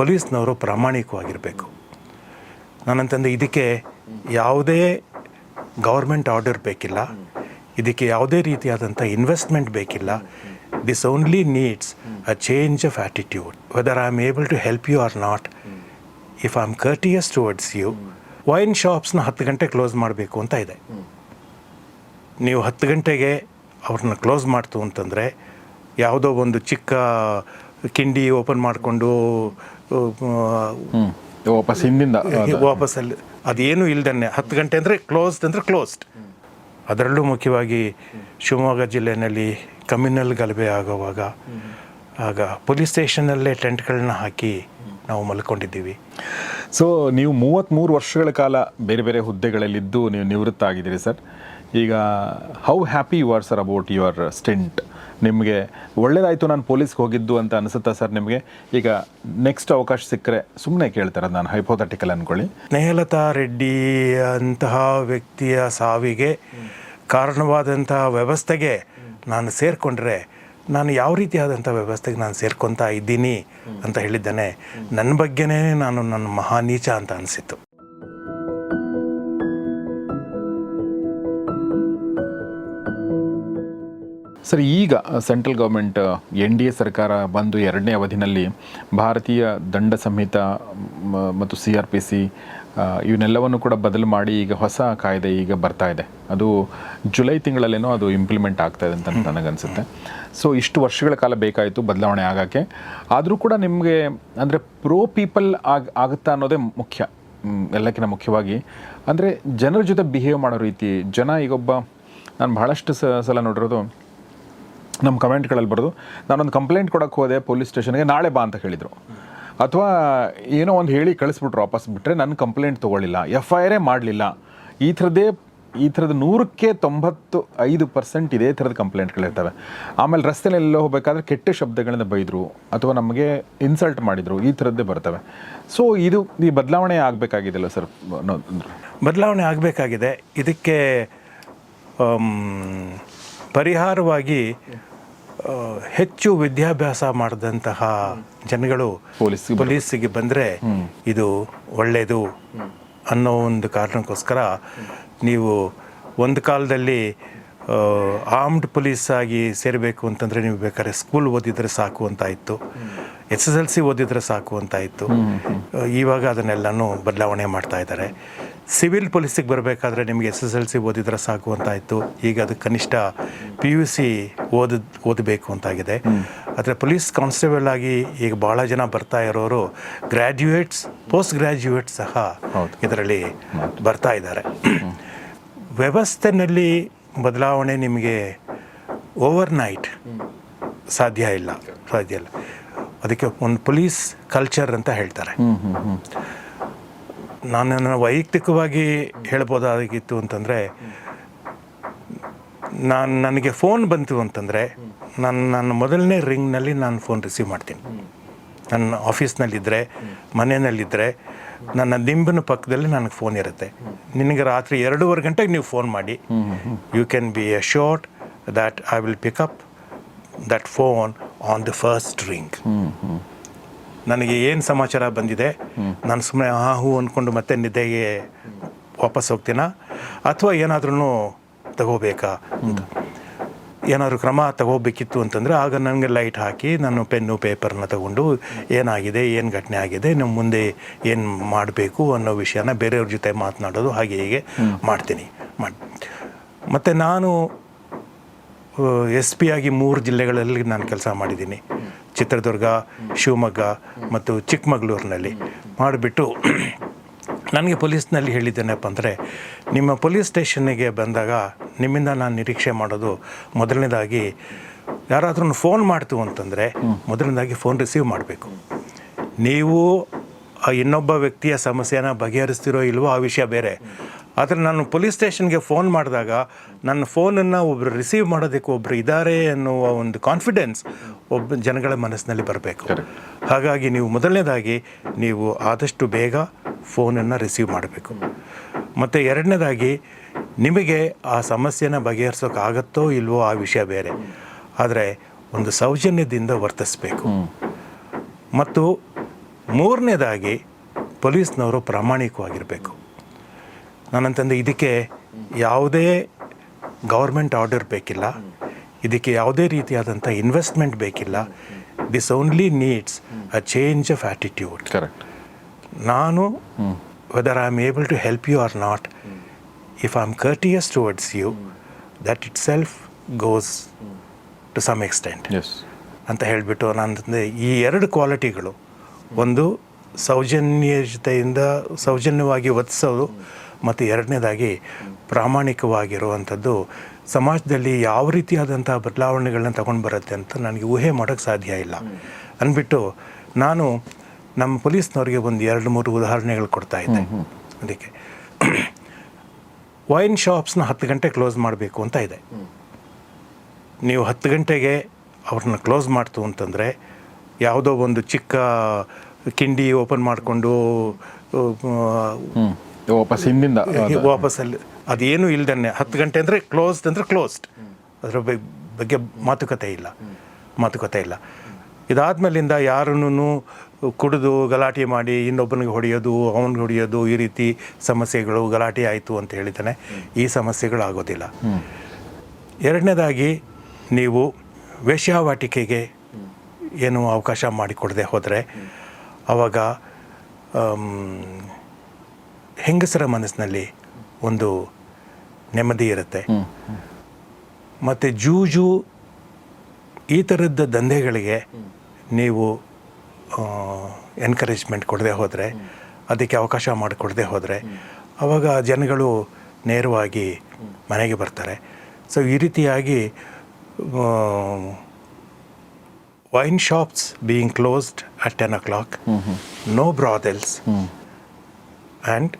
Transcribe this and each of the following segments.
ಪೊಲೀಸ್ನವರು ಪ್ರಾಮಾಣಿಕವಾಗಿರಬೇಕು. ನಾನಂತಂದು ಇದಕ್ಕೆ ಯಾವುದೇ ಗೌರ್ಮೆಂಟ್ ಆರ್ಡರ್ ಬೇಕಿಲ್ಲ. ಇದಕ್ಕೆ ಯಾವುದೇ ರೀತಿಯಾದಂಥ ಇನ್ವೆಸ್ಟ್ಮೆಂಟ್ ಬೇಕಿಲ್ಲ. This only needs a change of attitude whether I am able to help you or not if I am courteous towards you wine ಶಾಪ್ಸ್ನ ಹತ್ತು ಗಂಟೆ ಕ್ಲೋಸ್ ಮಾಡಬೇಕು ಅಂತ ಇದೆ. ನೀವು ಹತ್ತು ಗಂಟೆಗೆ ಅವ್ರನ್ನ ಕ್ಲೋಸ್ ಮಾಡ್ತು ಅಂತಂದರೆ ಯಾವುದೋ ಒಂದು ಚಿಕ್ಕ ಕಿಂಡಿ ಓಪನ್ ಮಾಡಿಕೊಂಡು ವಾಪಸ್ ಹಿಂದಿಂದ ವಾಪಸ್ ಅಲ್ಲಿ. ಅದೇನು ಇಲ್ದನ್ನೇ. ಹತ್ತು ಗಂಟೆ ಅಂದರೆ ಕ್ಲೋಸ್ಡ್ ಅಂದರೆ ಕ್ಲೋಸ್ಡ್ ಅದರಲ್ಲೂ ಮುಖ್ಯವಾಗಿ ಶಿವಮೊಗ್ಗ ಜಿಲ್ಲೆಯಲ್ಲಿ ಕಮ್ಯುನಲ್ ಗಲಭೆ ಆಗುವಾಗ ಆಗ ಪೊಲೀಸ್ ಸ್ಟೇಷನಲ್ಲೇ ಟೆಂಟ್ಗಳನ್ನ ಹಾಕಿ ನಾವು ಮಲ್ಕೊಂಡಿದ್ದೀವಿ. ಸೊ ನೀವು ಮೂವತ್ತ್ಮೂರು ವರ್ಷಗಳ ಕಾಲ ಬೇರೆ ಬೇರೆ ಹುದ್ದೆಗಳಲ್ಲಿದ್ದು ನೀವು ನಿವೃತ್ತ ಆಗಿದ್ದೀರಿ ಸರ್. ಈಗ how happy you are sir about your stent ನಿಮಗೆ ಒಳ್ಳೇದಾಯಿತು ನಾನು ಪೊಲೀಸ್ಗೆ ಹೋಗಿದ್ದು ಅಂತ ಅನಿಸುತ್ತಾ ಸರ್ ನಿಮಗೆ? ಈಗ ನೆಕ್ಸ್ಟ್ ಅವಕಾಶ ಸಿಕ್ಕರೆ ಸುಮ್ಮನೆ ಕೇಳ್ತಾರೆ ನಾನು ಹೈಪೋಥೆಟಿಕಲ್ ಅಂದ್ಕೊಳ್ಳಿ ಸ್ನೇಹಲತಾ ರೆಡ್ಡಿ ಅಂತಹ ವ್ಯಕ್ತಿಯ ಸಾವಿಗೆ ಕಾರಣವಾದಂತಹ ವ್ಯವಸ್ಥೆಗೆ ನಾನು ಸೇರಿಕೊಂಡ್ರೆ ನಾನು ಯಾವ ರೀತಿಯಾದಂಥ ವ್ಯವಸ್ಥೆಗೆ ನಾನು ಸೇರ್ಕೊತಾ ಇದ್ದೀನಿ ಅಂತ ಹೇಳಿದ್ದೇನೆ. ನನ್ನ ಬಗ್ಗೆನೇ ನಾನು ನನ್ನ ಮಹಾನೀಚ ಅಂತ ಅನಿಸಿತ್ತು. ಸರ್ ಈಗ central government N D A ಸರ್ಕಾರ ಬಂದು ಎರಡನೇ ಅವಧಿನಲ್ಲಿ ಭಾರತೀಯ ದಂಡ ಸಂಹಿತ ಮತ್ತು ಸಿ ಆರ್ ಪಿ ಸಿ ಇವನ್ನೆಲ್ಲವನ್ನು ಕೂಡ ಬದಲು ಮಾಡಿ ಈಗ ಹೊಸ ಕಾಯ್ದೆ ಈಗ ಬರ್ತಾ ಇದೆ. ಅದು ಜುಲೈ ತಿಂಗಳಲ್ಲೇನೋ ಅದು ಇಂಪ್ಲಿಮೆಂಟ್ ಆಗ್ತಾ ಇದೆ ಅಂತ ನನಗನ್ಸುತ್ತೆ. ಸೊ ಇಷ್ಟು ವರ್ಷಗಳ ಕಾಲ ಬೇಕಾಯಿತು ಬದಲಾವಣೆ ಆಗೋಕ್ಕೆ ಆದರೂ ಕೂಡ ನಿಮಗೆ ಅಂದರೆ ಪ್ರೋ ಪೀಪಲ್ ಆಗ ಆಗುತ್ತಾ ಅನ್ನೋದೇ ಮುಖ್ಯ. ಎಲ್ಲಕ್ಕಿಂತ ಮುಖ್ಯವಾಗಿ. ಅಂದರೆ ಜನರ ಜೊತೆ ಬಿಹೇವ್ ಮಾಡೋ ರೀತಿ ಜನ ಈಗೊಬ್ಬ ನಾನು ಬಹಳಷ್ಟು ಸ- ಸಲ ನೋಡಿರೋದು ನಮ್ಮ ಕಮೆಂಟ್ಗಳಲ್ಲಿ ಬರೆದು, ನಾನೊಂದು ಕಂಪ್ಲೇಂಟ್ ಕೊಡೋಕ್ಕೆ ಹೋದೆ ಪೊಲೀಸ್ ಸ್ಟೇಷನ್ಗೆ, ನಾಳೆ ಬಾ ಅಂತ ಹೇಳಿದರು. ಅಥವಾ ಏನೋ ಒಂದು ಹೇಳಿ ಕಳಿಸ್ಬಿಟ್ರು ವಾಪಸ್ ಬಿಟ್ಟರೆ ನನ್ನ ಕಂಪ್ಲೇಂಟ್ ತೊಗೊಳ್ಳಿಲ್ಲ ಎಫ್ ಐ ಆರೇ ಮಾಡಲಿಲ್ಲ. ಈ ಥರದ್ದೇ, ಈ ಥರದ ನೂರಕ್ಕೆ ತೊಂಬತ್ತು ಐದು ಪರ್ಸೆಂಟ್ ಇದೇ ಥರದ ಕಂಪ್ಲೇಂಟ್ಗಳಿರ್ತವೆ ಆಮೇಲೆ ರಸ್ತೆಯಲ್ಲಿ ಎಲ್ಲ ಹೋಗಬೇಕಾದ್ರೆ ಕೆಟ್ಟ ಶಬ್ದಗಳಿಂದ ಬೈದರು, ಅಥವಾ ನಮಗೆ ಇನ್ಸಲ್ಟ್ ಮಾಡಿದರು, ಈ ಥರದ್ದೇ ಬರ್ತವೆ. ಸೊ ಇದು ಈ ಬದಲಾವಣೆ ಆಗಬೇಕಾಗಿದೆಲ್ಲ ಸರ್? ಬದಲಾವಣೆ ಆಗಬೇಕಾಗಿದೆ. ಇದಕ್ಕೆ ಪರಿಹಾರವಾಗಿ ಹೆಚ್ಚು ವಿದ್ಯಾಭ್ಯಾಸ ಮಾಡಿದಂತಹ ಜನಗಳು ಪೊಲೀಸ್ ಪೊಲೀಸಿಗೆ ಬಂದರೆ ಇದು ಒಳ್ಳೆಯದು ಅನ್ನೋ ಒಂದು ಕಾರಣಕ್ಕೋಸ್ಕರ ನೀವು ಒಂದು ಕಾಲದಲ್ಲಿ ಆರ್ಮ್ಡ್ ಪೊಲೀಸ್ ಆಗಿ ಸೇರಬೇಕು ಅಂತಂದರೆ ನೀವು ಬೇಕಾದ್ರೆ ಸ್ಕೂಲ್ ಓದಿದರೆ ಸಾಕು ಅಂತ ಇತ್ತು ಎಸ್ ಎಸ್ ಎಲ್ ಸಿ ಓದಿದರೆ ಸಾಕು ಅಂತ ಇತ್ತು ಇವಾಗ ಅದನ್ನೆಲ್ಲನೂ ಬದಲಾವಣೆ ಮಾಡ್ತಾ ಇದ್ದಾರೆ. ಸಿವಿಲ್ ಪೊಲೀಸಿಗೆ ಬರಬೇಕಾದ್ರೆ ನಿಮಗೆ ಎಸ್ ಎಸ್ ಎಲ್ ಸಿ ಓದಿದ್ರೆ ಸಾಕು ಅಂತ ಇತ್ತು ಈಗ ಅದು ಕನಿಷ್ಠ ಪಿ ಯು ಸಿ ಓದ ಓದಬೇಕು ಅಂತಾಗಿದೆ. ಆದರೆ ಪೊಲೀಸ್ ಕಾನ್ಸ್ಟೇಬಲ್ ಆಗಿ ಈಗ ಭಾಳ ಜನ ಬರ್ತಾ ಇರೋರು ಗ್ರ್ಯಾಜುಯೇಟ್ಸ್ ಪೋಸ್ಟ್ ಗ್ರ್ಯಾಜುಯೇಟ್ಸ್ ಸಹ. ಇದರಲ್ಲಿ ಬರ್ತಾ ಇದ್ದಾರೆ. ವ್ಯವಸ್ಥೆನಲ್ಲಿ ಬದಲಾವಣೆ ನಿಮಗೆ ಓವರ್ ನೈಟ್ ಸಾಧ್ಯ ಇಲ್ಲ ಸಾಧ್ಯ ಇಲ್ಲ. ಅದಕ್ಕೆ ಒಂದು ಪೊಲೀಸ್ ಕಲ್ಚರ್ ಅಂತ ಹೇಳ್ತಾರೆ. ನಾನು ನನ್ನ ವೈಯಕ್ತಿಕವಾಗಿ ಹೇಳ್ಬೋದಾಗಿತ್ತು ಅಂತಂದರೆ ನಾನು ನನಗೆ ಫೋನ್ ಬಂತು ಅಂತಂದರೆ ನಾನು ನನ್ನ ಮೊದಲನೇ ರಿಂಗ್ನಲ್ಲಿ ನಾನು ಫೋನ್ ರಿಸೀವ್ ಮಾಡ್ತೀನಿ. ನನ್ನ ಆಫೀಸ್ನಲ್ಲಿದ್ದರೆ ಮನೆಯಲ್ಲಿದ್ದರೆ ನನ್ನ ದಿಂಬಿನ ಪಕ್ಕದಲ್ಲಿ ನನಗೆ ಫೋನ್ ಇರುತ್ತೆ. ನಿನಗೆ ರಾತ್ರಿ ಎರಡೂವರೆ ಗಂಟೆಗೆ ನೀವು ಫೋನ್ ಮಾಡಿ. You can be assured that I will pick up that phone on the first ring ನನಗೆ ಏನು ಸಮಾಚಾರ ಬಂದಿದೆ? ನಾನು ಸುಮ್ಮನೆ ಆ ಹೂ ಅಂದ್ಕೊಂಡು ಮತ್ತೆ ನಿದ್ದೆಗೆ ವಾಪಸ್ ಹೋಗ್ತೀನ? ಅಥವಾ ಏನಾದ್ರೂ ತಗೋಬೇಕಾ ಅಂತ. ಏನಾದರೂ ಕ್ರಮ ತಗೋಬೇಕಿತ್ತು ಅಂತಂದರೆ ಆಗ ನನಗೆ ಲೈಟ್ ಹಾಕಿ ನಾನು ಪೆನ್ನು ಪೇಪರ್ನ ತಗೊಂಡು ಏನಾಗಿದೆ ಏನು ಘಟನೆ ಆಗಿದೆ ನಮ್ಮ ಮುಂದೆ ಏನು ಮಾಡಬೇಕು ಅನ್ನೋ ವಿಷಯನ ಬೇರೆಯವ್ರ ಜೊತೆ ಮಾತನಾಡೋದು ಹಾಗೆ ಹೀಗೆ ಮಾಡ್ತೀನಿ. ಮಾಡಿ ಮತ್ತು ನಾನು ಎಸ್ ಪಿ ಆಗಿ ಮೂರು ಜಿಲ್ಲೆಗಳಲ್ಲಿ ನಾನು ಕೆಲಸ ಮಾಡಿದ್ದೀನಿ. ಚಿತ್ರದುರ್ಗ ಶಿವಮೊಗ್ಗ ಮತ್ತು ಚಿಕ್ಕಮಗಳೂರಿನಲ್ಲಿ. ಮಾಡಿಬಿಟ್ಟು ನನಗೆ ಪೊಲೀಸ್ನಲ್ಲಿ ಹೇಳಿದ್ದೇನಪ್ಪ ಅಂದರೆ ನಿಮ್ಮ ಪೊಲೀಸ್ ಸ್ಟೇಷನ್ನಿಗೆ ಬಂದಾಗ ನಿಮ್ಮಿಂದ ನಾನು ನಿರೀಕ್ಷೆ ಮಾಡೋದು ಮೊದಲನೇದಾಗಿ ಯಾರಾದ್ರೂ ಫೋನ್ ಮಾಡ್ತು ಅಂತಂದರೆ ಮೊದಲನೇದಾಗಿ ಫೋನ್ ರಿಸೀವ್ ಮಾಡಬೇಕು. ನೀವು ಆ ಇನ್ನೊಬ್ಬ ವ್ಯಕ್ತಿಯ ಸಮಸ್ಯೆನ ಬಗೆಹರಿಸ್ತಿರೋ ಇಲ್ವೋ ಆ ವಿಷಯ ಬೇರೆ. ಆದರೆ ನಾನು ಪೊಲೀಸ್ ಸ್ಟೇಷನ್ಗೆ ಫೋನ್ ಮಾಡಿದಾಗ ನನ್ನ ಫೋನನ್ನು ಒಬ್ಬರು ರಿಸೀವ್ ಮಾಡೋದಕ್ಕೆ ಒಬ್ಬರು ಇದ್ದಾರೆ ಅನ್ನುವ ಒಂದು ಕಾನ್ಫಿಡೆನ್ಸ್ ಒಬ್ಬ ಜನಗಳ ಮನಸ್ಸಿನಲ್ಲಿ ಬರಬೇಕು. ಹಾಗಾಗಿ ನೀವು ಮೊದಲನೇದಾಗಿ ನೀವು ಆದಷ್ಟು ಬೇಗ ಫೋನನ್ನು ರಿಸೀವ್ ಮಾಡಬೇಕು. ಮತ್ತು ಎರಡನೇದಾಗಿ ನಿಮಗೆ ಆ ಸಮಸ್ಯೆನ ಬಗೆಹರಿಸೋಕ್ಕಾಗತ್ತೋ ಇಲ್ವೋ ಆ ವಿಷಯ ಬೇರೆ. ಆದರೆ ಒಂದು ಸೌಜನ್ಯದಿಂದ ವರ್ತಿಸಬೇಕು. ಮತ್ತು ಮೂರನೇದಾಗಿ ಪೊಲೀಸ್ನವರು ಪ್ರಾಮಾಣಿಕವಾಗಿರಬೇಕು. ನಾನಂತಂದೆ ಇದಕ್ಕೆ ಯಾವುದೇ ಗೌರ್ಮೆಂಟ್ ಆರ್ಡರ್ ಬೇಕಿಲ್ಲ. ಇದಕ್ಕೆ ಯಾವುದೇ ರೀತಿಯಾದಂಥ ಇನ್ವೆಸ್ಟ್ಮೆಂಟ್ ಬೇಕಿಲ್ಲ. This only needs a change of attitude correct ನಾನು whether I am able to help you or not if I am courteous towards you that itself goes to some extent ಅಂತ ಹೇಳಿಬಿಟ್ಟು ನಾನು ಈ ಎರಡು ಕ್ವಾಲಿಟಿಗಳು ಒಂದು ಸೌಜನ್ಯತೆಯಿಂದ ಸೌಜನ್ಯವಾಗಿ ವರ್ತಿಸೋದು ಮತ್ತು ಎರಡನೇದಾಗಿ ಪ್ರಾಮಾಣಿಕವಾಗಿರುವಂಥದ್ದು ಸಮಾಜದಲ್ಲಿ ಯಾವ ರೀತಿಯಾದಂಥ ಬದಲಾವಣೆಗಳನ್ನ ತಗೊಂಡು ಬರುತ್ತೆ ಅಂತ ನನಗೆ ಊಹೆ ಮಾಡೋಕ್ಕೆ ಸಾಧ್ಯ ಇಲ್ಲ. ಅಂದ್ಬಿಟ್ಟು ನಾನು ನಮ್ಮ ಪೊಲೀಸ್ನವ್ರಿಗೆ ಒಂದು ಎರಡು ಮೂರು ಉದಾಹರಣೆಗಳು ಕೊಡ್ತಾ ಇದ್ದೆ. ಅದಕ್ಕೆ ವೈನ್ ಶಾಪ್ಸ್ನ ಹತ್ತು ಗಂಟೆ ಕ್ಲೋಸ್ ಮಾಡಬೇಕು ಅಂತ ಇದೆ. ನೀವು ಹತ್ತು ಗಂಟೆಗೆ ಅವ್ರನ್ನ ಕ್ಲೋಸ್ ಮಾಡ್ತು ಅಂತಂದರೆ ಯಾವುದೋ ಒಂದು ಚಿಕ್ಕ ಕಿಂಡಿ ಓಪನ್ ಮಾಡಿಕೊಂಡು ವಾಪಸ್ ಹಿಂದಿಂದ. ವಾಪಸ್ ಅಲ್ಲಿ. ಅದೇನು ಇಲ್ದನ್ನೇ. ಹತ್ತು ಗಂಟೆ ಅಂದರೆ ಕ್ಲೋಸ್ಡ್ ಅಂದರೆ ಕ್ಲೋಸ್ಡ್ ಅದರ ಬಗ್- ಬಗ್ಗೆ ಮಾತುಕತೆ ಇಲ್ಲ. ಮಾತುಕತೆ ಇಲ್ಲ. ಇದಾದ್ಮೇಲಿಂದ ಯಾರನ್ನೂ ಕುಡಿದು ಗಲಾಟೆ ಮಾಡಿ ಇನ್ನೊಬ್ಬನಿಗೆ ಹೊಡೆಯೋದು ಅವನಿಗೆ ಹೊಡೆಯೋದು ಈ ರೀತಿ ಸಮಸ್ಯೆಗಳು ಗಲಾಟೆ ಆಯಿತು ಅಂತ ಹೇಳಿದ್ದಾನೆ. ಈ ಸಮಸ್ಯೆಗಳು ಆಗೋದಿಲ್ಲ. ಎರಡನೇದಾಗಿ ನೀವು ವೇಶ್ಯಾವಾಟಿಕೆಗೆ ಏನು ಅವಕಾಶ ಮಾಡಿಕೊಡದೆ ಹೋದರೆ ಆವಾಗ ಹೆಂಗಸರ ಮನಸ್ಸಿನಲ್ಲಿ ಒಂದು ನೆಮ್ಮದಿ ಇರುತ್ತೆ. ಮತ್ತೆ ಜೂಜು ಈ ಥರದ ದಂಧೆಗಳಿಗೆ ನೀವು ಎನ್ಕರೇಜ್ಮೆಂಟ್ ಕೊಡದೆ ಹೋದರೆ ಅದಕ್ಕೆ ಅವಕಾಶ ಮಾಡಿಕೊಡದೆ ಹೋದರೆ ಆವಾಗ ಜನಗಳು ನೇರವಾಗಿ ಮನೆಗೆ ಬರ್ತಾರೆ. ಸೊ ಈ ರೀತಿಯಾಗಿ wine shops being closed at ten o'clock no brothels and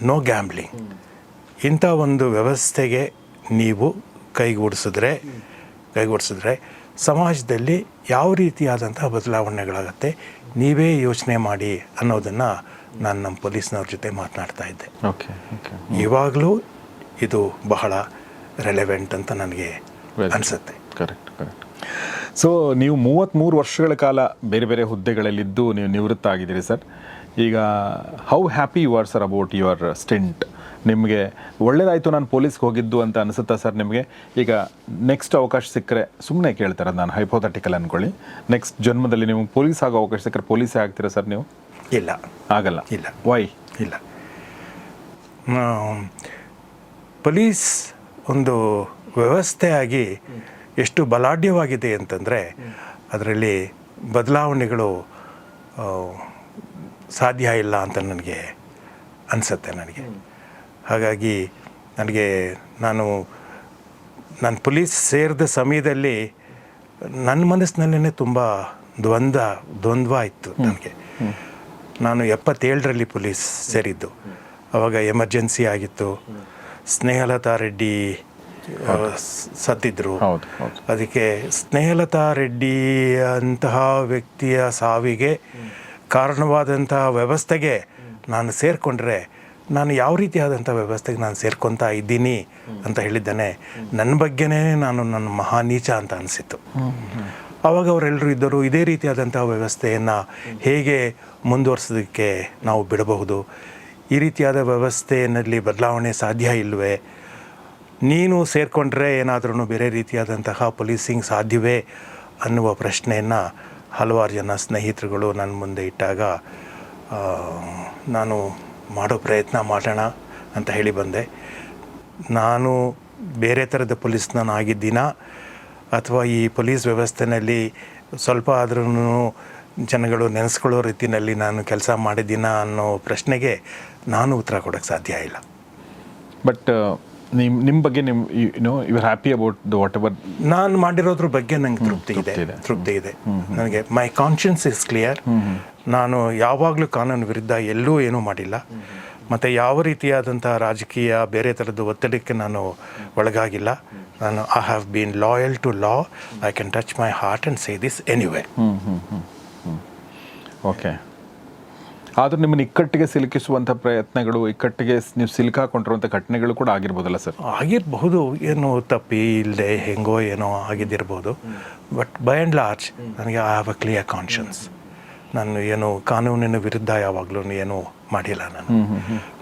no gambling ಇಂಥ ಒಂದು ವ್ಯವಸ್ಥೆಗೆ ನೀವು ಕೈಗೂಡಿಸಿದ್ರೆ ಕೈಗೂಡಿಸಿದ್ರೆ ಸಮಾಜದಲ್ಲಿ ಯಾವ ರೀತಿಯಾದಂತಹ ಬದಲಾವಣೆಗಳಾಗತ್ತೆ ನೀವೇ ಯೋಚನೆ ಮಾಡಿ ಅನ್ನೋದನ್ನು ನಾನು ನಮ್ಮ ಪೊಲೀಸ್ನವ್ರ ಜೊತೆ ಮಾತನಾಡ್ತಾ ಇದ್ದೆ. Okay okay. ಇವಾಗಲೂ ಇದು ಬಹಳ ರೆಲೆವೆಂಟ್ ಅಂತ ನನಗೆ ಅನಿಸುತ್ತೆ. ಕರೆಕ್ಟ್ ಕರೆಕ್ಟ್ ಸೊ ನೀವು ಮೂವತ್ತ್ಮೂರು ವರ್ಷಗಳ ಕಾಲ ಬೇರೆ ಬೇರೆ ಹುದ್ದೆಗಳಲ್ಲಿದ್ದು ನೀವು ನಿವೃತ್ತ ಆಗಿದ್ದೀರಿ ಸರ್. ಈಗ how happy you are sir about your stent ನಿಮಗೆ ಒಳ್ಳೇದಾಯಿತು ನಾನು ಪೊಲೀಸ್ಗೆ ಹೋಗಿದ್ದು ಅಂತ ಅನಿಸುತ್ತಾ ಸರ್ ನಿಮಗೆ? ಈಗ ನೆಕ್ಸ್ಟ್ ಅವಕಾಶ ಸಿಕ್ಕರೆ ಸುಮ್ಮನೆ ಕೇಳ್ತಾರೆ ನಾನು ಹೈಪೋಥೆಟಿಕಲ್ ಅಂದ್ಕೊಳ್ಳಿ ನೆಕ್ಸ್ಟ್ ಜನ್ಮದಲ್ಲಿ ನೀವು ಪೊಲೀಸ್ ಆಗೋ ಅವಕಾಶ ಸಿಕ್ಕರೆ ಪೊಲೀಸೇ ಆಗ್ತೀರಾ ಸರ್ ನೀವು? ಇಲ್ಲ. ಆಗಲ್ಲ. ಇಲ್ಲ. ವೈ ಇಲ್ಲ. ಪೊಲೀಸ್ ಒಂದು ವ್ಯವಸ್ಥೆಯಾಗಿ ಎಷ್ಟು ಬಲಾಢ್ಯವಾಗಿದೆ ಅಂತಂದರೆ ಅದರಲ್ಲಿ ಬದಲಾವಣೆಗಳು ಸಾಧ್ಯ ಇಲ್ಲ ಅಂತ ನನಗೆ ಅನಿಸುತ್ತೆ ನನಗೆ. ಹಾಗಾಗಿ ನನಗೆ ನಾನು ನಾನು ಪೊಲೀಸ್ ಸೇರಿದ ಸಮಯದಲ್ಲಿ ನನ್ನ ಮನಸ್ಸಿನಲ್ಲೇ ತುಂಬ ದ್ವಂದ್ವ ದ್ವಂದ್ವ ಇತ್ತು ನನಗೆ. ನಾನು ಎಪ್ಪತ್ತೇಳರಲ್ಲಿ ಪೊಲೀಸ್ ಸೇರಿದ್ದು. ಅವಾಗ ಎಮರ್ಜೆನ್ಸಿ ಆಗಿತ್ತು. ಸ್ನೇಹಲತಾ ರೆಡ್ಡಿ ಸತ್ತಿದ್ರು. ಅದಕ್ಕೆ ಸ್ನೇಹಲತಾ ರೆಡ್ಡಿ ಅಂತಹ ವ್ಯಕ್ತಿಯ ಸಾವಿಗೆ ಕಾರಣವಾದಂತಹ ವ್ಯವಸ್ಥೆಗೆ ನಾನು ಸೇರಿಕೊಂಡ್ರೆ ನಾನು ಯಾವ ರೀತಿಯಾದಂಥ ವ್ಯವಸ್ಥೆಗೆ ನಾನು ಸೇರ್ಕೊತಾ ಇದ್ದೀನಿ ಅಂತ ಹೇಳಿದ್ದಾನೆ. ನನ್ನ ಬಗ್ಗೆನೇ ನಾನು ನನ್ನ ಮಹಾನೀಚ ಅಂತ ಅನಿಸಿತ್ತು. ಆವಾಗ ಅವರೆಲ್ಲರೂ ಇದ್ದರು. ಇದೇ ರೀತಿಯಾದಂಥ ವ್ಯವಸ್ಥೆಯನ್ನು ಹೇಗೆ ಮುಂದುವರ್ಸೋದಕ್ಕೆ ನಾವು ಬಿಡಬಹುದು? ಈ ರೀತಿಯಾದ ವ್ಯವಸ್ಥೆಯಲ್ಲಿ ಬದಲಾವಣೆ ಸಾಧ್ಯ ಇಲ್ಲವೇ ನೀನು ಸೇರಿಕೊಂಡ್ರೆ ಏನಾದರೂ ಬೇರೆ ರೀತಿಯಾದಂತಹ ಪೊಲೀಸಿಂಗ್ ಸಾಧ್ಯವೇ ಅನ್ನುವ ಪ್ರಶ್ನೆಯನ್ನು ಹಲವಾರು ಜನ ಸ್ನೇಹಿತರುಗಳು ನನ್ನ ಮುಂದೆ ಇಟ್ಟಾಗ ನಾನು ಮಾಡೋ ಪ್ರಯತ್ನ ಮಾಡೋಣ ಅಂತ ಹೇಳಿ ಬಂದೆ. ನಾನು ಬೇರೆ ಥರದ ಪೊಲೀಸ್ ನಾನು ಆಗಿದ್ದೀನ ಅಥವಾ ಈ ಪೊಲೀಸ್ ವ್ಯವಸ್ಥೆಯಲ್ಲಿ ಸ್ವಲ್ಪ ಆದ್ರೂ ಜನಗಳು ನೆನೆಸ್ಕೊಳ್ಳೋ ರೀತಿಯಲ್ಲಿ ನಾನು ಕೆಲಸ ಮಾಡಿದ್ದೀನ ಅನ್ನೋ ಪ್ರಶ್ನೆಗೆ ನಾನು ಉತ್ತರ ಕೊಡೋಕ್ಕೆ ಸಾಧ್ಯ ಇಲ್ಲ. ಬಟ್ ನಿಮ್ಮ ನಿಮ್ಮ ಬಗ್ಗೆ ನಿಮ್ಮ no you are happy about the whatever ನಾನು ಮಾಡಿರೋದ್ರ ಬಗ್ಗೆ ನಂಗೆ ತೃಪ್ತಿ ಇದೆ. ತೃಪ್ತಿ ಇದೆ. ನನಗೆ ಮೈ ಕಾನ್ಷಿಯನ್ಸ್ ಇಸ್ ಕ್ಲಿಯರ್ ನಾನು ಯಾವಾಗಲೂ ಕಾನೂನು ವಿರುದ್ಧ ಎಲ್ಲೂ ಏನೂ ಮಾಡಿಲ್ಲ. ಮತ್ತು ಯಾವ ರೀತಿಯಾದಂಥ ರಾಜಕೀಯ ಬೇರೆ ಥರದ ಒತ್ತಡಕ್ಕೆ ನಾನು ಒಳಗಾಗಿಲ್ಲ. ನಾನು I have been loyal to law I can touch my heart and say this anyway okay ಆದ್ರೂ ನಿಮ್ಮನ್ನು ಇಕ್ಕಟ್ಟಿಗೆ ಸಿಲುಕಿಸುವಂಥ ಪ್ರಯತ್ನಗಳು ಇಕ್ಕಟ್ಟಿಗೆ ನೀವು ಸಿಲುಕಾಕೊಂಡಿರುವಂಥ ಘಟನೆಗಳು ಕೂಡ ಆಗಿರ್ಬೋದಲ್ಲ ಸರ್? ಆಗಿರಬಹುದು. ಏನು ತಪ್ಪಿ ಇಲ್ಲದೆ ಹೆಂಗೋ ಏನೋ ಆಗಿದ್ದಿರ್ಬೋದು. ಬಟ್ ಬೈ ಆ್ಯಂಡ್ ಲಾರ್ಜ್ ನನಗೆ I have a clear conscience ನಾನು ಏನು ಕಾನೂನಿನ ವಿರುದ್ಧ ಯಾವಾಗಲೂ ಏನೂ ಮಾಡಿಲ್ಲ ನಾನು.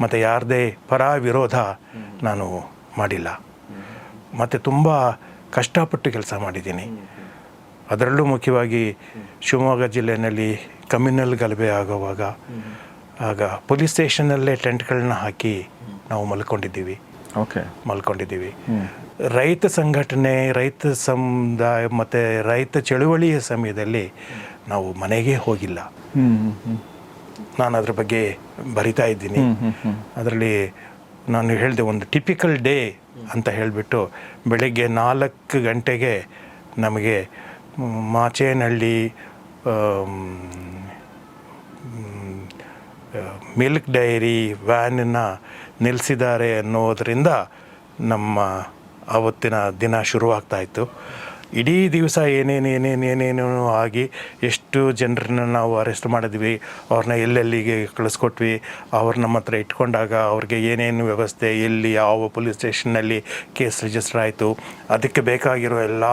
ಮತ್ತು ಯಾರದೇ ಪರ ವಿರೋಧ ನಾನು ಮಾಡಿಲ್ಲ. ಮತ್ತು ತುಂಬ ಕಷ್ಟಪಟ್ಟು ಕೆಲಸ ಮಾಡಿದ್ದೀನಿ. ಅದರಲ್ಲೂ ಮುಖ್ಯವಾಗಿ ಶಿವಮೊಗ್ಗ ಜಿಲ್ಲೆಯಲ್ಲಿ ಕಮ್ಯುನಲ್ ಗಲಭೆ ಆಗುವಾಗ ಆಗ ಪೊಲೀಸ್ ಸ್ಟೇಷನಲ್ಲೇ ಟೆಂಟ್ಗಳನ್ನ ಹಾಕಿ ನಾವು ಮಲ್ಕೊಂಡಿದ್ದೀವಿ. ಓಕೆ ಮಲ್ಕೊಂಡಿದ್ದೀವಿ. ರೈತ ಸಂಘಟನೆ ರೈತ ಸಮುದಾಯ ಮತ್ತು ರೈತ ಚಳುವಳಿಯ ಸಮಯದಲ್ಲಿ ನಾವು ಮನೆಗೆ ಹೋಗಿಲ್ಲ. ನಾನು ಅದ್ರ ಬಗ್ಗೆ ಬರಿತಾ ಇದ್ದೀನಿ. ಅದರಲ್ಲಿ ನಾನು ಹೇಳಿದೆ ಒಂದು ಟಿಪಿಕಲ್ ಡೇ ಅಂತ ಹೇಳಿಬಿಟ್ಟು ಬೆಳಗ್ಗೆ ನಾಲ್ಕು ಗಂಟೆಗೆ ನಮಗೆ ಮಾಚೇನಹಳ್ಳಿ ಮಿಲ್ಕ್ ಡೈರಿ ವ್ಯಾನನ್ನು ನಿಲ್ಲಿಸಿದ್ದಾರೆ ಅನ್ನೋದರಿಂದ ನಮ್ಮ ಆವತ್ತಿನ ದಿನ ಶುರುವಾಗ್ತಾ ಇತ್ತು. ಇಡೀ ದಿವಸ ಏನೇನು ಏನೇನು ಏನೇನು ಆಗಿ ಎಷ್ಟು ಜನರನ್ನ ನಾವು ಅರೆಸ್ಟ್ ಮಾಡಿದ್ವಿ ಅವ್ರನ್ನ ಎಲ್ಲೆಲ್ಲಿಗೆ ಕಳಿಸ್ಕೊಟ್ವಿ, ಅವ್ರು ನಮ್ಮ ಹತ್ರ ಇಟ್ಕೊಂಡಾಗ ಅವ್ರಿಗೆ ಏನೇನು ವ್ಯವಸ್ಥೆ, ಎಲ್ಲಿ ಯಾವ ಪೊಲೀಸ್ ಸ್ಟೇಷನ್ನಲ್ಲಿ ಕೇಸ್ ರಿಜಿಸ್ಟರ್ ಆಯಿತು, ಅದಕ್ಕೆ ಬೇಕಾಗಿರೋ ಎಲ್ಲ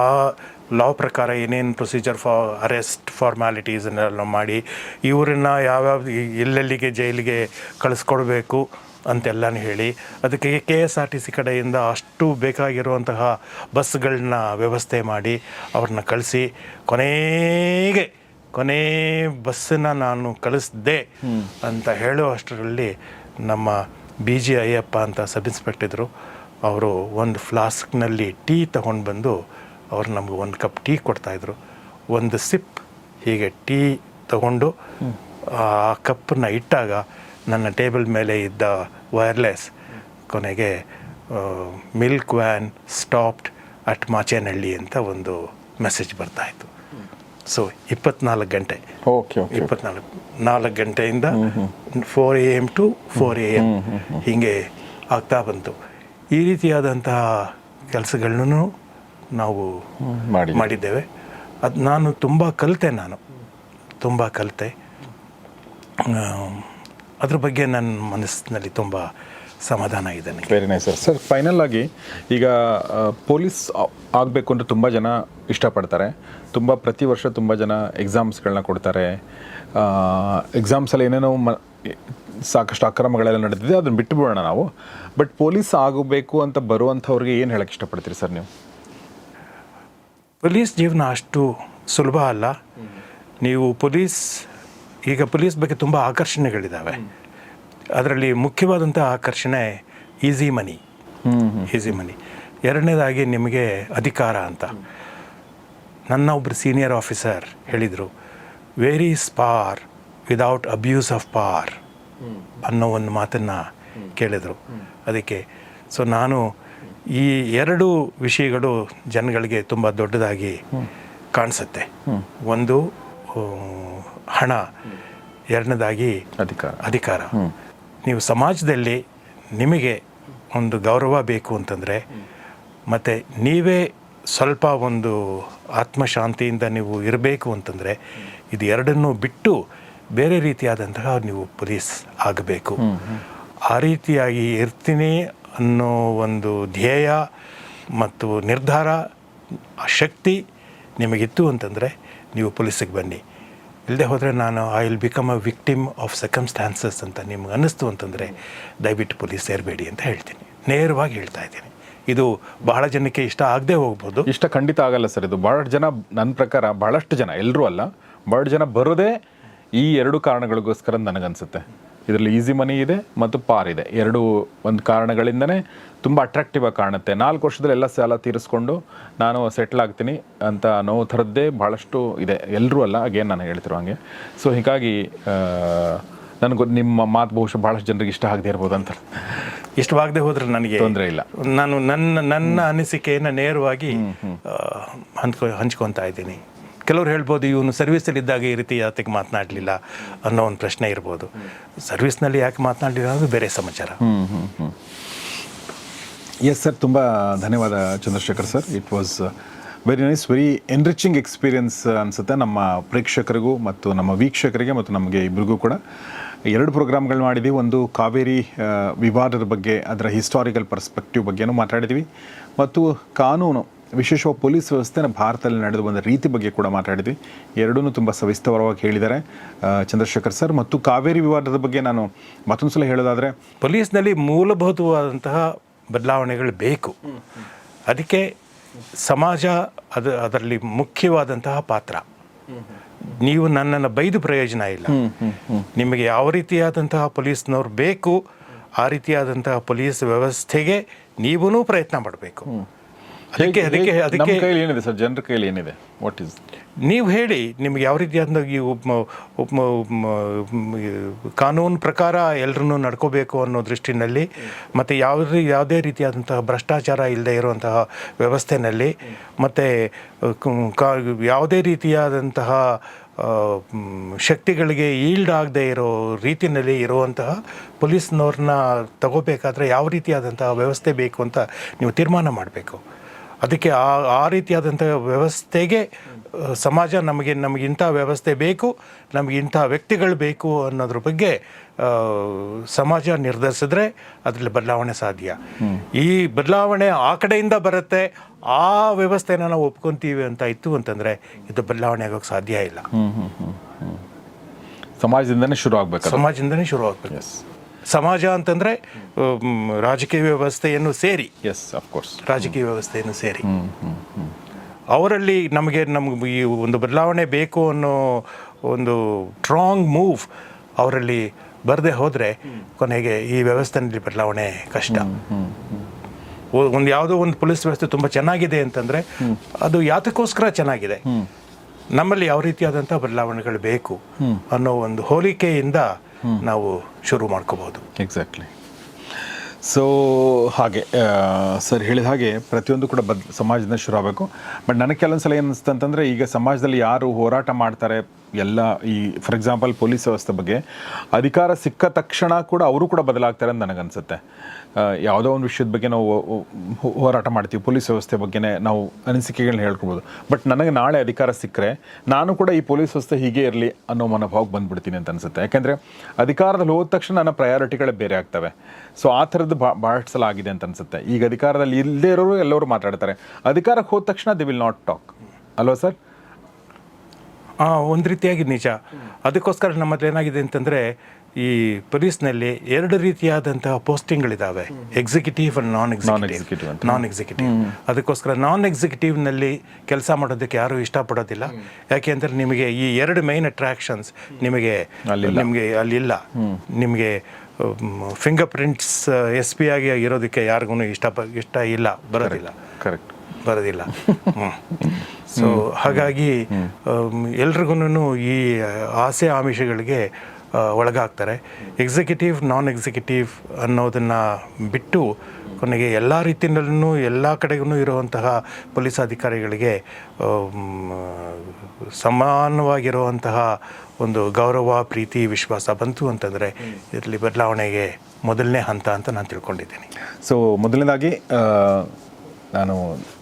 ಲಾ ಪ್ರಕಾರ ಏನೇನು ಪ್ರೊಸೀಜರ್ ಫಾರ್ ಅರೆಸ್ಟ್ ಫಾರ್ಮ್ಯಾಲಿಟೀಸನ್ನೆಲ್ಲ ಮಾಡಿ ಇವರನ್ನ ಯಾವ್ಯಾವ ಎಲ್ಲೆಲ್ಲಿಗೆ ಜೈಲಿಗೆ ಕಳಿಸ್ಕೊಡ್ಬೇಕು ಅಂತೆಲ್ಲನೂ ಹೇಳಿ. ಅದಕ್ಕೆ K S R T C ಕಡೆಯಿಂದ ಅಷ್ಟು ಬೇಕಾಗಿರುವಂತಹ ಬಸ್ಗಳನ್ನ ವ್ಯವಸ್ಥೆ ಮಾಡಿ ಅವ್ರನ್ನ ಕಳಿಸಿ ಕೊನೆಗೆ, ಕೊನೆ ಬಸ್ಸನ್ನು ನಾನು ಕಳಿಸ್ದೆ ಅಂತ ಹೇಳೋ ಅಷ್ಟರಲ್ಲಿ ನಮ್ಮ ಬಿ ಜಿ ಅಯ್ಯಪ್ಪ ಅಂತ ಸಬ್ ಇನ್ಸ್ಪೆಕ್ಟಿದ್ರು ಅವರು ಒಂದು ಫ್ಲಾಸ್ಕ್ನಲ್ಲಿ ಟೀ ತಗೊಂಡು ಬಂದು ಅವ್ರು ನಮ್ಗೆ ಒಂದು ಕಪ್ ಟೀ ಕೊಡ್ತಾಯಿದ್ರು. ಒಂದು ಸಿಪ್ ಹೀಗೆ ಟೀ ತಗೊಂಡು ಆ ಕಪ್ಪನ್ನು ಇಟ್ಟಾಗ ನನ್ನ ಟೇಬಲ್ ಮೇಲೆ ಇದ್ದ ವೈರ್ಲೆಸ್ ಕೊನೆಗೆ milk van stopped at Machenahalli ಅಂತ ಒಂದು ಮೆಸೇಜ್ ಬರ್ತಾಯಿತ್ತು. ಸೊ ಇಪ್ಪತ್ನಾಲ್ಕು ಗಂಟೆ. ಓಕೆ ಇಪ್ಪತ್ನಾಲ್ಕು ನಾಲ್ಕು ಗಂಟೆಯಿಂದ four A M to four A M ಹೀಗೆ ಆಗ್ತಾ ಬಂತು. ಈ ರೀತಿಯಾದಂತಹ ಕೆಲಸಗಳನ್ನು ನಾವು ಮಾಡಿ ಮಾಡಿದ್ದೇವೆ. ಅದು ನಾನು ತುಂಬ ಕಲಿತೆ ನಾನು. ತುಂಬ ಕಲಿತೆ. ಅದ್ರ ಬಗ್ಗೆ ನನ್ನ ಮನಸ್ಸಿನಲ್ಲಿ ತುಂಬ ಸಮಾಧಾನ ಇದೆ very nice sir sir final ಆಗಿ ಈಗ ಪೊಲೀಸ್ ಆಗಬೇಕು ಅಂತ ತುಂಬ ಜನ ಇಷ್ಟಪಡ್ತಾರೆ. ತುಂಬ ಪ್ರತಿ ವರ್ಷ ತುಂಬ ಜನ ಎಕ್ಸಾಮ್ಸ್ಗಳನ್ನ ಕೊಡ್ತಾರೆ. ಎಕ್ಸಾಮ್ಸಲ್ಲಿ ಏನೇನೋ ಮ ಸಾಕಷ್ಟು ಅಕ್ರಮಗಳೆಲ್ಲ ನಡೆದಿದೆ. ಅದನ್ನು ಬಿಟ್ಟುಬಿಡೋಣ ನಾವು. ಬಟ್ ಪೊಲೀಸ್ ಆಗಬೇಕು ಅಂತ ಬರುವಂಥವ್ರಿಗೆ ಏನು ಹೇಳಕ್ಕೆ ಇಷ್ಟಪಡ್ತೀರಿ ಸರ್ ನೀವು? ಪೊಲೀಸ್ ಜೀವನ ಅಷ್ಟು ಸುಲಭ ಅಲ್ಲ. ನೀವು ಪೊಲೀಸ್ ಈಗ ಪೊಲೀಸ್ ಬಗ್ಗೆ ತುಂಬ ಆಕರ್ಷಣೆಗಳಿದ್ದಾವೆ ಅದರಲ್ಲಿ ಮುಖ್ಯವಾದಂಥ ಆಕರ್ಷಣೆ ಈಸಿ ಮನಿ ಈಸಿ ಮನಿ ಎರಡನೇದಾಗಿ ನಿಮಗೆ ಅಧಿಕಾರ ಅಂತ. ನನ್ನ ಒಬ್ಬರು ಸೀನಿಯರ್ ಆಫೀಸರ್ ಹೇಳಿದರು very spar without abuse of power ಅನ್ನೋ ಒಂದು ಮಾತನ್ನು ಕೇಳಿದರು. ಅದಕ್ಕೆ ಸೊ ನಾನು ಈ ಎರಡು ವಿಷಯಗಳು ಜನಗಳಿಗೆ ತುಂಬ ದೊಡ್ಡದಾಗಿ ಕಾಣಿಸುತ್ತೆ. ಒಂದು ಹಣ. ಎರಡನೇದಾಗಿ ಅಧಿಕಾರ. ಅಧಿಕಾರ. ನೀವು ಸಮಾಜದಲ್ಲಿ ನಿಮಗೆ ಒಂದು ಗೌರವ ಬೇಕು ಅಂತಂದರೆ ಮತ್ತು ನೀವೇ ಸ್ವಲ್ಪ ಒಂದು ಆತ್ಮಶಾಂತಿಯಿಂದ ನೀವು ಇರಬೇಕು ಅಂತಂದರೆ ಇದು ಎರಡನ್ನೂ ಬಿಟ್ಟು ಬೇರೆ ರೀತಿಯಾದಂತಹ ನೀವು ಪೊಲೀಸ್ ಆಗಬೇಕು. ಆ ರೀತಿಯಾಗಿ ಇರ್ತೀನಿ ಅನ್ನೋ ಒಂದು ಧ್ಯೇಯ ಮತ್ತು ನಿರ್ಧಾರ ಶಕ್ತಿ ನಿಮಗಿತ್ತು ಅಂತಂದರೆ ನೀವು ಪೊಲೀಸಿಗೆ ಬನ್ನಿ. ಇಲ್ಲದೆ ಹೋದರೆ ನಾನು I will become a victim of circumstances ಅಂತ ನಿಮ್ಗೆ ಅನ್ನಿಸ್ತು ಅಂತಂದರೆ ದಯವಿಟ್ಟು ಪೊಲೀಸ್ ಸೇರಬೇಡಿ ಅಂತ ಹೇಳ್ತೀನಿ. ನೇರವಾಗಿ ಹೇಳ್ತಾ ಇದ್ದೀನಿ. ಇದು ಬಹಳ ಜನಕ್ಕೆ ಇಷ್ಟ ಆಗದೆ ಹೋಗ್ಬೋದು. ಇಷ್ಟ ಖಂಡಿತ ಆಗಲ್ಲ ಸರ್ ಇದು. ಭಾಳ ಜನ ನನ್ನ ಪ್ರಕಾರ ಭಾಳಷ್ಟು ಜನ ಎಲ್ಲರೂ ಅಲ್ಲ ಭಾಳ ಜನ ಬರೋದೇ ಈ ಎರಡು ಕಾರಣಗಳಿಗೋಸ್ಕರ ನನಗನ್ಸುತ್ತೆ. ಇದರಲ್ಲಿ ಈಸಿ ಮನಿ ಇದೆ ಮತ್ತು ಪಾರ್ ಇದೆ. ಎರಡು ಒಂದು ಕಾರಣಗಳಿಂದನೇ ತುಂಬ ಅಟ್ರಾಕ್ಟಿವ್ ಆಗಿ ಕಾಣುತ್ತೆ. ನಾಲ್ಕು ವರ್ಷದಲ್ಲಿ ಎಲ್ಲ ಸಾಲ ತೀರಿಸ್ಕೊಂಡು ನಾನು ಸೆಟ್ಲ್ ಆಗ್ತೀನಿ ಅಂತ ಅನ್ನೋ ಥರದ್ದೇ ಭಾಳಷ್ಟು ಇದೆ. ಎಲ್ಲರೂ ಅಲ್ಲ ಅಗೇನ್ ನಾನು ಹೇಳ್ತಿರೋ ಹಂಗೆ. ಸೊ ಹೀಗಾಗಿ ನನಗೆ ನಿಮ್ಮ ಮಾತು ಬಹುಶಃ ಭಾಳಷ್ಟು ಜನರಿಗೆ ಇಷ್ಟ ಆಗದೆ ಇರ್ಬೋದು ಅಂತ. ಇಷ್ಟವಾಗದೆ ಹೋದ್ರೆ ನನಗೆ ತೊಂದರೆ ಇಲ್ಲ. ನಾನು ನನ್ನ ನನ್ನ ಅನಿಸಿಕೆಯನ್ನು ನೇರವಾಗಿ ಹಂಚ್ಕೊ ಹಂಚ್ಕೊತಾ ಇದ್ದೀನಿ. ಕೆಲವ್ರು ಹೇಳ್ಬೋದು, ಇವನು ಸರ್ವಿಸಲ್ಲಿದ್ದಾಗ ಈ ರೀತಿ ಯಾತಕ್ಕೆ ಮಾತನಾಡಲಿಲ್ಲ ಅನ್ನೋ ಒಂದು ಪ್ರಶ್ನೆ ಇರ್ಬೋದು. ಸರ್ವಿಸ್ನಲ್ಲಿ ಯಾಕೆ ಮಾತನಾಡಲಿಲ್ಲ ಅನ್ನೋದು ಬೇರೆ ಸಮಾಚಾರ. ಎಸ್ ಸರ್ ತುಂಬ ಧನ್ಯವಾದ Chandrashekhar sir it was very nice very enriching experience ಅನಿಸುತ್ತೆ. ನಮ್ಮ ಪ್ರೇಕ್ಷಕರಿಗೂ ಮತ್ತು ನಮ್ಮ ವೀಕ್ಷಕರಿಗೆ ಮತ್ತು ನಮಗೆ ಇಬ್ಬರಿಗೂ ಕೂಡ. ಎರಡು ಪ್ರೋಗ್ರಾಮ್ಗಳು ಮಾಡಿದ್ದೀವಿ ಒಂದು ಕಾವೇರಿ ವಿವಾದದ ಬಗ್ಗೆ, ಅದರ ಹಿಸ್ಟಾರಿಕಲ್ ಪರ್ಸ್ಪೆಕ್ಟಿವ್ ಬಗ್ಗೆನೂ ಮಾತಾಡಿದ್ವಿ. ಮತ್ತು ಕಾನೂನು ವಿಶೇಷವಾಗಿ ಪೊಲೀಸ್ ವ್ಯವಸ್ಥೆನ ಭಾರತದಲ್ಲಿ ನಡೆದು ಬಂದ ರೀತಿ ಬಗ್ಗೆ ಕೂಡ ಮಾತಾಡಿದ್ವಿ. ಎರಡೂ ತುಂಬ ಸವಿಸ್ತರವಾಗಿ ಹೇಳಿದ್ದಾರೆ. ಚಂದ್ರಶೇಖರ್ ಸರ್ ಮತ್ತು ಕಾವೇರಿ ವಿವಾದದ ಬಗ್ಗೆ ನಾನು ಮತ್ತೊಂದು ಸಲ ಹೇಳೋದಾದರೆ ಪೊಲೀಸ್ನಲ್ಲಿ ಮೂಲಭೂತವಾದಂತಹ ಬದಲಾವಣೆಗಳು ಬೇಕು. ಅದಕ್ಕೆ ಸಮಾಜ ಅದು ಅದರಲ್ಲಿ ಮುಖ್ಯವಾದಂತಹ ಪಾತ್ರ. ನೀವು ನನ್ನನ್ನು ಬೈದು ಪ್ರಯೋಜನ ಇಲ್ಲ. ನಿಮಗೆ ಯಾವ ರೀತಿಯಾದಂತಹ ಪೊಲೀಸ್ನವ್ರು ಬೇಕು ಆ ರೀತಿಯಾದಂತಹ ಪೊಲೀಸ್ ವ್ಯವಸ್ಥೆಗೆ ನೀವೂ ಪ್ರಯತ್ನ ಮಾಡಬೇಕು ಅದಕ್ಕೆ ಅದಕ್ಕೆ ಅದಕ್ಕೆ ಕೈಲಿ ಏನಿದೆ ಸರ್? ಜನರ ಕೈಲಿ ಏನಿದೆ? ವಾಟ್ ಇಸ್ ನೀವು ಹೇಳಿ ನಿಮ್ಗೆ ಯಾವ ರೀತಿಯಾದ ಈ ಕಾನೂನು ಪ್ರಕಾರ ಎಲ್ಲರನ್ನೂ ನಡ್ಕೋಬೇಕು ಅನ್ನೋ ದೃಷ್ಟಿನಲ್ಲಿ ಮತ್ತು ಯಾವ ಯಾವುದೇ ರೀತಿಯಾದಂತಹ ಭ್ರಷ್ಟಾಚಾರ ಇಲ್ಲದೆ ಇರುವಂತಹ ವ್ಯವಸ್ಥೆನಲ್ಲಿ ಮತ್ತು ಯಾವುದೇ ರೀತಿಯಾದಂತಹ ಶಕ್ತಿಗಳಿಗೆ ಈಲ್ಡ್ ಆಗದೆ ಇರೋ ರೀತಿಯಲ್ಲಿ ಇರುವಂತಹ ಪೊಲೀಸ್ನವ್ರನ್ನ ತಗೋಬೇಕಾದ್ರೆ ಯಾವ ರೀತಿಯಾದಂತಹ ವ್ಯವಸ್ಥೆ ಬೇಕು ಅಂತ ನೀವು ತೀರ್ಮಾನ ಮಾಡಬೇಕು. ಅದಕ್ಕೆ ಆ ಆ ರೀತಿಯಾದಂಥ ವ್ಯವಸ್ಥೆಗೆ ಸಮಾಜ ನಮಗೆ ನಮಗೆ ಇಂಥ ವ್ಯವಸ್ಥೆ ಬೇಕು ನಮಗೆ ಇಂಥ ವ್ಯಕ್ತಿಗಳು ಬೇಕು ಅನ್ನೋದ್ರ ಬಗ್ಗೆ ಸಮಾಜ ನಿರ್ಧರಿಸಿದ್ರೆ ಅದರಲ್ಲಿ ಬದಲಾವಣೆ ಸಾಧ್ಯ. ಈ ಬದಲಾವಣೆ ಆ ಕಡೆಯಿಂದ ಬರುತ್ತೆ ಆ ವ್ಯವಸ್ಥೆನ ನಾವು ಒಪ್ಕೊಂತೀವಿ ಅಂತ ಇತ್ತು ಅಂತಂದರೆ ಇದು ಬದಲಾವಣೆ ಆಗೋಕ್ಕೆ ಸಾಧ್ಯ ಇಲ್ಲ. ಸಮಾಜದಿಂದನೇ ಶುರು ಆಗಬೇಕು ಸಮಾಜದಿಂದನೇ ಶುರು ಆಗಬೇಕು ಸಮಾಜ ಅಂತಂದರೆ ರಾಜಕೀಯ ವ್ಯವಸ್ಥೆಯನ್ನು ಸೇರಿ. ಎಸ್ ಅಫ್ಕೋರ್ಸ್ ರಾಜಕೀಯ ವ್ಯವಸ್ಥೆಯನ್ನು ಸೇರಿ. ಅವರಲ್ಲಿ ನಮಗೆ ನಮಗೆ ಈ ಒಂದು ಬದಲಾವಣೆ ಬೇಕು ಅನ್ನೋ ಒಂದು ಸ್ಟ್ರಾಂಗ್ ಮೂವ್ ಅವರಲ್ಲಿ ಬರದೆ ಹೋದರೆ ಕೊನೆಗೆ ಈ ವ್ಯವಸ್ಥೆಯಲ್ಲಿ ಬದಲಾವಣೆ ಕಷ್ಟ. ಒಂದು ಯಾವುದೋ ಒಂದು ಪೊಲೀಸ್ ವ್ಯವಸ್ಥೆ ತುಂಬ ಚೆನ್ನಾಗಿದೆ ಅಂತಂದರೆ ಅದು ಯಾತಕ್ಕೋಸ್ಕರ ಚೆನ್ನಾಗಿದೆ. ನಮ್ಮಲ್ಲಿ ಯಾವ ರೀತಿಯಾದಂಥ ಬದಲಾವಣೆಗಳು ಬೇಕು ಅನ್ನೋ ಒಂದು ಹೋಲಿಕೆಯಿಂದ ನಾವು ಶುರು ಮಾಡ್ಕೋಬಹುದು. ಎಕ್ಸಾಕ್ಟ್ಲಿ ಸೊ ಹಾಗೆ ಸರ್ ಹೇಳಿದ ಹಾಗೆ ಪ್ರತಿಯೊಂದು ಕೂಡ ಬದ್ ಸಮಾಜದಿಂದ ಶುರು ಆಗಬೇಕು. ಬಟ್ ನನಗೆ ಕೆಲವೊಂದು ಸಲ ಏನು ಅಂತಂದರೆ ಈಗ ಸಮಾಜದಲ್ಲಿ ಯಾರು ಹೋರಾಟ ಮಾಡ್ತಾರೆ ಎಲ್ಲ ಈ ಫಾರ್ ಎಕ್ಸಾಂಪಲ್ ಪೊಲೀಸ್ ವ್ಯವಸ್ಥೆ ಬಗ್ಗೆ ಅಧಿಕಾರ ಸಿಕ್ಕ ತಕ್ಷಣ ಕೂಡ ಅವರು ಕೂಡ ಬದಲಾಗ್ತಾರೆ ಅಂತ ನನಗನ್ಸುತ್ತೆ. ಯಾವುದೋ ಒಂದು ವಿಷಯದ ಬಗ್ಗೆ ನಾವು ಹೋರಾಟ ಮಾಡ್ತೀವಿ, ಪೊಲೀಸ್ ವ್ಯವಸ್ಥೆ ಬಗ್ಗೆನೇ ನಾವು ಅನಿಸಿಕೆಗಳನ್ನ ಹೇಳ್ಕೊಬೋದು. ಬಟ್ ನನಗೆ ನಾಳೆ ಅಧಿಕಾರ ಸಿಕ್ಕರೆ ನಾನು ಕೂಡ ಈ ಪೊಲೀಸ್ ವ್ಯವಸ್ಥೆ ಹೀಗೆ ಇರಲಿ ಅನ್ನೋ ಮನೋಭಾವಕ್ಕೆ ಬಂದ್ಬಿಡ್ತೀನಿ ಅಂತ ಅನಿಸುತ್ತೆ. ಯಾಕೆಂದರೆ ಅಧಿಕಾರದಲ್ಲಿ ಹೋದ ತಕ್ಷಣ ನನ್ನ ಪ್ರಯಾರಿಟಿಗಳೇ ಬೇರೆ ಆಗ್ತವೆ. ಸೊ ಆ ಥರದ್ದು ಬಾ ಭಾಳಷ್ಟು ಆಗಿದೆ ಅಂತ ಅನಿಸುತ್ತೆ. ಈಗ ಅಧಿಕಾರದಲ್ಲಿ ಇಲ್ಲದೇ ಇರೋರು ಎಲ್ಲರೂ ಮಾತಾಡ್ತಾರೆ. ಅಧಿಕಾರಕ್ಕೆ ಹೋದ ತಕ್ಷಣ ದಿ ವಿಲ್ ನಾಟ್ ಟಾಕ್ ಅಲ್ವಾ ಸರ್? ಒಂದು ರೀತಿಯಾಗಿ ನಿಜ. ಅದಕ್ಕೋಸ್ಕರ ನಮ್ಮಲ್ಲಿ ಏನಾಗಿದೆ ಅಂತಂದರೆ ಈ ಪೊಲೀಸ್ನಲ್ಲಿ ಎರಡು ರೀತಿಯಾದಂತಹ ಪೋಸ್ಟಿಂಗ್ಗಳಿದ್ದಾವೆ executive and non executive non executive ಅದಕ್ಕೋಸ್ಕರ ನಾನ್ ಎಕ್ಸಿಕ್ಯೂಟಿವ್ನಲ್ಲಿ ಕೆಲಸ ಮಾಡೋದಕ್ಕೆ ಯಾರೂ ಇಷ್ಟಪಡೋದಿಲ್ಲ. ಯಾಕೆ ಅಂದರೆ ನಿಮಗೆ ಈ ಎರಡು ಮೈನ್ ಅಟ್ರಾಕ್ಷನ್ಸ್ ನಿಮಗೆ ನಿಮಗೆ ಅಲ್ಲಿಲ್ಲ. ನಿಮಗೆ ಫಿಂಗರ್ ಪ್ರಿಂಟ್ಸ್ ಎಸ್ ಪಿ ಆಗಿ ಇರೋದಕ್ಕೆ ಯಾರಿಗೂ ಇಷ್ಟ ಇಷ್ಟ ಇಲ್ಲ ಬರೋದಿಲ್ಲ. ಕರೆಕ್ಟ್ ಬರೋದಿಲ್ಲ. ಸೊ ಹಾಗಾಗಿ ಎಲ್ರಿಗೂ ಈ ಆಸೆ ಆಮಿಷಗಳಿಗೆ ಒಳಗಾಗ್ತಾರೆ. ಎಕ್ಸಿಕ್ಯೂಟಿವ್ ನಾನ್ ಎಕ್ಸಿಕ್ಯೂಟಿವ್ ಅನ್ನೋದನ್ನು ಬಿಟ್ಟು ಕೊನೆಗೆ ಎಲ್ಲ ರೀತಿಯಲ್ಲೂ ಎಲ್ಲ ಕಡೆಗೂ ಇರುವಂತಹ ಪೊಲೀಸ್ ಅಧಿಕಾರಿಗಳಿಗೆ ಸಮಾನವಾಗಿರುವಂತಹ ಒಂದು ಗೌರವ ಪ್ರೀತಿ ವಿಶ್ವಾಸ ಬಂತು ಅಂತಂದರೆ ಇದರಲ್ಲಿ ಬದಲಾವಣೆಗೆ ಮೊದಲನೇ ಹಂತ ಅಂತ ನಾನು ತಿಳ್ಕೊಂಡಿದ್ದೀನಿ. ಸೊ ಮೊದಲನೇದಾಗಿ ನಾನು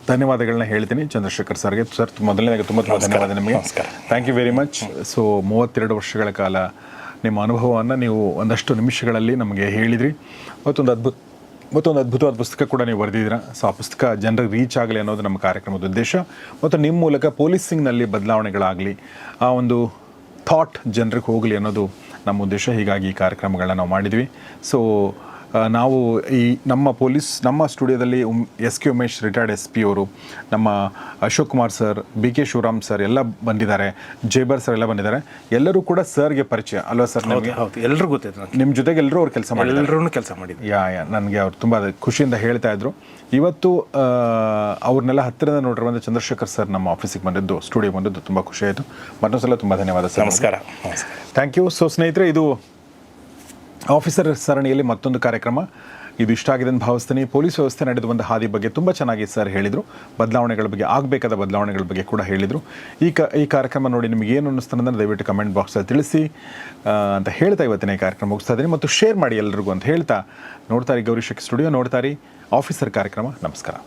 ಧನ್ಯವಾದಗಳನ್ನ ಹೇಳ್ತೀನಿ ಚಂದ್ರಶೇಖರ್ ಸರ್ಗೆ. ಸರ್ ಮೊದಲನೇದಾಗಿ ತುಂಬ ತುಂಬ ಧನ್ಯವಾದ ನಿಮಗೆ. Thank you very much so ಮೂವತ್ತೆರಡು ವರ್ಷಗಳ ಕಾಲ ನಿಮ್ಮ ಅನುಭವವನ್ನು ನೀವು ಒಂದಷ್ಟು ನಿಮಿಷಗಳಲ್ಲಿ ನಮಗೆ ಹೇಳಿದ್ರಿ. ಮತ್ತೊಂದು ಅದ್ಭುತ, ಮತ್ತೊಂದು ಅದ್ಭುತವಾದ ಪುಸ್ತಕ ಕೂಡ ನೀವು ಬರೆದಿದ್ದೀರಾ. ಸೊ, ಆ ಪುಸ್ತಕ ಜನರಿಗೆ ರೀಚ್ ಆಗಲಿ ಅನ್ನೋದು ನಮ್ಮ ಕಾರ್ಯಕ್ರಮದ ಉದ್ದೇಶ. ಮತ್ತು ನಿಮ್ಮ ಮೂಲಕ ಪೊಲೀಸಿಂಗ್ನಲ್ಲಿ ಬದಲಾವಣೆಗಳಾಗಲಿ, ಆ ಒಂದು ಥಾಟ್ ಜನರಿಗೆ ಹೋಗಲಿ ಅನ್ನೋದು ನಮ್ಮ ಉದ್ದೇಶ. ಹೀಗಾಗಿ ಈ ಕಾರ್ಯಕ್ರಮಗಳನ್ನ ನಾವು ಮಾಡಿದ್ವಿ. ಸೊ ನಾವು ಈ ನಮ್ಮ ಪೊಲೀಸ್ ನಮ್ಮ ಸ್ಟುಡಿಯೋದಲ್ಲಿ S K Umesh retired S P ಅವರು ನಮ್ಮ Ashok Kumar sir B K Shivaram sir ಎಲ್ಲ ಬಂದಿದ್ದಾರೆ ಜೇಬರ್ ಸರ್ ಎಲ್ಲ ಬಂದಿದ್ದಾರೆ. ಎಲ್ಲರೂ ಕೂಡ ಸರ್ಗೆ ಪರಿಚಯ ಅಲ್ವಾ ಸರ್ ನಮಗೆ? ಹೌದು. ಎಲ್ಲರೂ ಗೊತ್ತಿದೆ ನಿಮ್ಮ ಜೊತೆಗೆ ಎಲ್ಲರೂ ಅವ್ರು ಕೆಲಸ ಮಾಡಿ ಎಲ್ಲರೂ ಕೆಲಸ ಮಾಡಿದ್ರು ಯಾ ಯಾ ನನಗೆ ಅವ್ರು ತುಂಬ ಖುಷಿಯಿಂದ ಹೇಳ್ತಾ ಇದ್ರು. ಇವತ್ತು ಅವ್ರನ್ನೆಲ್ಲ ಹತ್ತಿರದ ನೋಡಿರುವಂಥ ಚಂದ್ರಶೇಖರ್ ಸರ್ ನಮ್ಮ ಆಫೀಸಿಗೆ ಬಂದಿದ್ದು ಸ್ಟುಡಿಯೋ ಬಂದಿದ್ದು ತುಂಬ ಖುಷಿ ಆಯಿತು. ಮತ್ತೊಂದು ಸಲ ತುಂಬ ಧನ್ಯವಾದ ಸರ್ ನಮಸ್ಕಾರ. ಥ್ಯಾಂಕ್ ಯು ಸೊ ಸ್ನೇಹಿತರೆ ಇದು ಆಫೀಸರ್ ಸರಣಿಯಲ್ಲಿ ಮತ್ತೊಂದು ಕಾರ್ಯಕ್ರಮ. ಇದು ಇಷ್ಟ ಆಗಿದೆ ಅಂತ ಭಾವಿಸ್ತೀನಿ. ಪೊಲೀಸ್ ವ್ಯವಸ್ಥೆ ನಡೆದು ಒಂದು ಹಾದಿ ಬಗ್ಗೆ ತುಂಬ ಚೆನ್ನಾಗಿ ಸರ್ ಹೇಳಿದರು. ಬದಲಾವಣೆಗಳ ಬಗ್ಗೆ, ಆಗಬೇಕಾದ ಬದಲಾವಣೆಗಳ ಬಗ್ಗೆ ಕೂಡ ಹೇಳಿದರು. ಈ ಕ, ಈ ಕಾರ್ಯಕ್ರಮ ನೋಡಿ ನಿಮಗೆ ಏನು ಅನ್ನಿಸ್ತಾನೆ ಅಂದರೆ ದಯವಿಟ್ಟು ಕಮೆಂಟ್ ಬಾಕ್ಸಲ್ಲಿ ತಿಳಿಸಿ ಅಂತ ಹೇಳ್ತಾ ಇವತ್ತಿನ ಈ ಕಾರ್ಯಕ್ರಮ ಮುಗಿಸ್ತಾ ಇದ್ದೀನಿ. ಮತ್ತು ಶೇರ್ ಮಾಡಿ ಎಲ್ರಿಗೂ ಅಂತ ಹೇಳ್ತಾ ನೋಡ್ತಾರೆ ಗೌರಿ ಶಕ್ತಿ ಸ್ಟುಡಿಯೋ ನೋಡ್ತಾರೆ ಆಫೀಸರ್ ಕಾರ್ಯಕ್ರಮ. ನಮಸ್ಕಾರ.